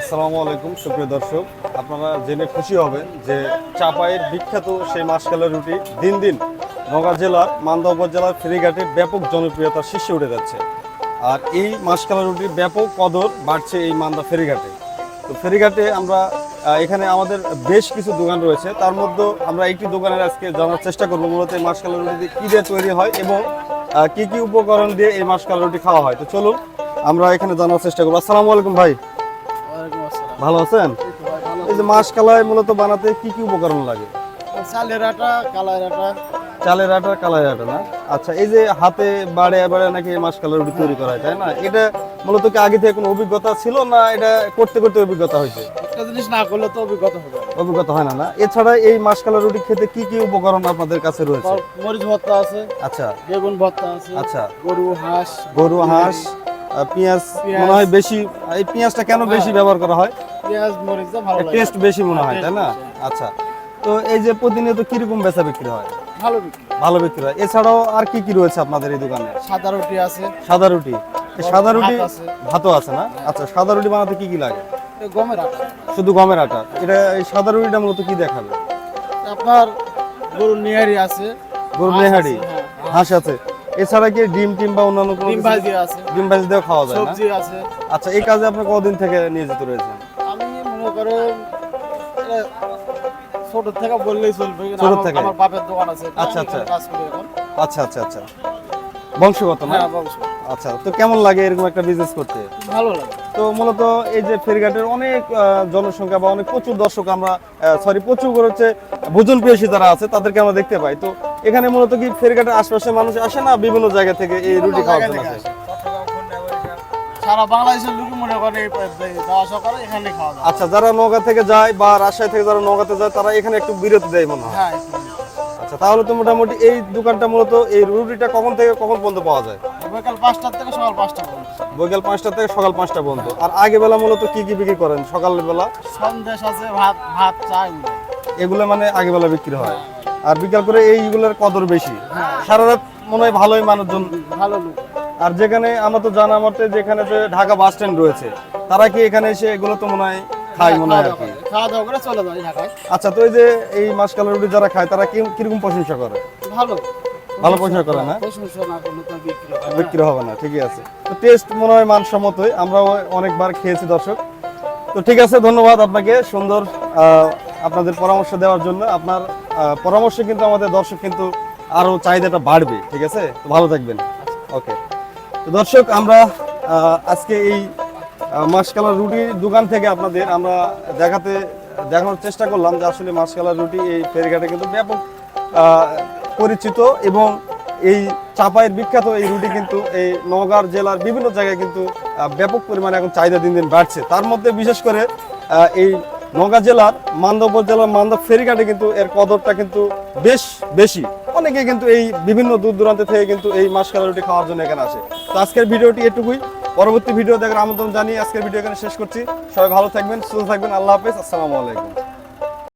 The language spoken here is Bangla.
আসসালামু আলাইকুম, সুপ্রিয় দর্শক। আপনারা জেনে খুশি হবেন যে চাপাইয়ের বিখ্যাত সেই মাসকালের রুটি দিন দিন নগা জেলার, মান্দা উপজেলার ফেরিঘাটে ব্যাপক জনপ্রিয়তার শীর্ষে উঠে যাচ্ছে। আর এই মাসকালা রুটির ব্যাপক কদর বাড়ছে এই মান্দা ফেরিঘাটে। তো ফেরিঘাটে আমরা এখানে আমাদের বেশ কিছু দোকান রয়েছে। তার মধ্যে আমরা একটি দোকানের আজকে জানার চেষ্টা করব, মূলত এই মাসকালা রুটি কী দিয়ে তৈরি হয় এবং কী কি উপকরণ দিয়ে এই মাসকালা রুটি খাওয়া হয়। তো চলুন, আমরা এখানে জানার চেষ্টা করব। আসসালামু আলাইকুম ভাই। ভালো আছেন? এই যে মাসকালাই মূলত বানাতে কি কি উপকরণ লাগে? চালের আটা কালার আটা। চালের আটা কালাই আটা না? আচ্ছা এই যে হাতে বাড়ে বাড়ে নাকি এই মাসকালাই রুটি তৈরি করা হয় তাই না? এটা মূলত কি আগে থেকে কোনো অভিজ্ঞতা ছিল না এটা করতে করতে অভিজ্ঞতা হয়েছে? একটা জিনিস না করলে তো অভিজ্ঞতা হবে। অভিজ্ঞতা হয় না না? এছাড়া এই মাসকালা রুটি খেতে কি কি উপকরণ আপনাদের কাছে রয়েছে? মরিচ ভর্তা আছে আচ্ছা। বেগুন ভর্তা আছে আচ্ছা। গরু হাঁস গরু হাঁস পেঁয়াজ। মনে হয় বেশি এই পেঁয়াজটা কেন বেশি ব্যবহার করা হয়? পেঁয়াজ মরিচ দিয়ে ভালো লাগে। টেস্ট বেশি মনে হয় তাই না? আচ্ছা তো এই যে প্রতিনিয়ত কীরকম বেচা বিক্রি হয়? ভালো বিক্রি ভালো বিক্রি হয়। এছাড়াও আর কি কি রয়েছে আপনাদের এই দোকানে? সাদা রুটি আছে। সাদা রুটি। সাদা রুটি ভাতও আছে না? আচ্ছা সাদা রুটি বানাতে কি কি লাগে? গমের আটা। শুধু গমের আটা। এটা এই সাদা রুটিটা মূলত কি দেখাবে? আপনার গরু নিহারি আছে। গরুর নেহারি? হ্যাঁ, হাঁস আছে। এছাড়া কি ডিম টিম বা অন্যান্য কোনো ডিম ভাজি আছে। ডিম ভাজি দিয়েও খাওয়া যায় সবজি আছে। আচ্ছা এই কাজে আপনি কতদিন থেকে নিয়োজিত রয়েছেন? আমি মনে করেন ছোট থেকে বললেই চলবে ছোট আমার- থেকে? আমার বাপের দোকান আছে আচ্ছা, আচ্ছা। কাজ করি এখন। আচ্ছা আচ্ছা আচ্ছা। বংশগত না? হ্যাঁ আচ্ছা তো কেমন লাগে এরকম একটা বিজনেস করতে? ভালো লাগে। তো মূলত এই যে ফেরিঘাটের অনেক জনসংখ্যা বা অনেক প্রচুর দর্শক আমরা সরি প্রচুর করে হচ্ছে ভোজন প্রিয়সী যারা আছে তাদেরকে আমরা দেখতে পাই। তো এখানে মূলত কি ফেরিঘাটের আশপাশে মানুষ আসে না বিভিন্ন জায়গা থেকে এই রুটি খাওয়ার জন্য আসে? সারা বাংলাদেশের লোক মনে করে এই এই যাওয়া আসা করে এখানে খাওয়া আচ্ছা যারা নওগাঁ থেকে যায় বা রাজশাহী থেকে যারা নওগাঁতে যায় তারা এখানে একটু বিরতি দেয় মনে হয়? হ্যাঁ আচ্ছা তাহলে তো মোটামুটি এই দোকানটা মূলত এই রুটিটা কখন থেকে কখন পর্যন্ত পাওয়া যায়? বিকাল পাঁচটার থেকে সকাল পাঁচটা পর্যন্ত। বিকেল পাঁচটা থেকে সকাল পাঁচটা পর্যন্ত। আর আগে বেলা মূলত কি কি বিক্রি করেন সকাল বেলা? সন্দেশ আছে ভাত ভাত চা এগুলো। এগুলো মানে আগে বেলা বিক্রি হয়। আর বিকাল করে এইগুলোর কদর বেশি। সারা রাত মনে হয় ভালোই মানুষজন। ভালো লোক। আর যেখানে আমরা তো জানা মতে যেখানে যে ঢাকা বাস স্ট্যান্ড রয়েছে তারা কি এখানে এসে এগুলো তো মনে হয় খায় মনে হয় খাওয়া দাওয়া করে চলে যায় ঢাকায়। আচ্ছা তো এই যে এই মাসকালের রুটি যারা খায় তারা কি কীরকম প্রশংসা করে? ভালো। ভালো প্রশংসা করে না? বিক্রি হবে না। ঠিকই আছে। তো টেস্ট মনে হয় মানসম্মতই। আমরাও অনেকবার খেয়েছি দর্শক। তো ঠিক আছে ধন্যবাদ আপনাকে সুন্দর আহ, আপনাদের পরামর্শ দেওয়ার জন্য। আপনার পরামর্শে কিন্তু আমাদের দর্শক কিন্তু আরও চাহিদাটা বাড়বে ঠিক আছে? ভালো থাকবেন। ওকে দর্শক আমরা আজকে এই আহ, মাসকালা রুটির দোকান থেকে আপনাদের আমরা দেখাতে দেখানোর চেষ্টা করলাম যে আসলে মাসকালা রুটি এই ফেরিঘাটে কিন্তু ব্যাপক পরিচিত এবং এই চাপাইয়ের বিখ্যাত এই রুটি কিন্তু এই নওগাঁ জেলার বিভিন্ন জায়গায় কিন্তু ব্যাপক পরিমাণে এখন চাহিদা দিন দিন বাড়ছে। তার মধ্যে বিশেষ করে এই নওগাঁ জেলার মান্দা জেলার মান্দা ফেরিঘাটে কিন্তু এর কদরটা কিন্তু বেশ বেশি। অনেকে কিন্তু এই বিভিন্ন দূর দূরান্ত থেকে কিন্তু এই মাসকালা রুটি খাওয়ার জন্য এখানে আসে। তো আজকের ভিডিওটি এটুকুই। পরবর্তী ভিডিও দেখার আমন্ত্রণ জানিয়ে আজকের ভিডিও এখানে শেষ করছি। সবাই ভালো থাকবেন, সুস্থ থাকবেন। আল্লাহ হাফেজ। আসসালামু আলাইকুম।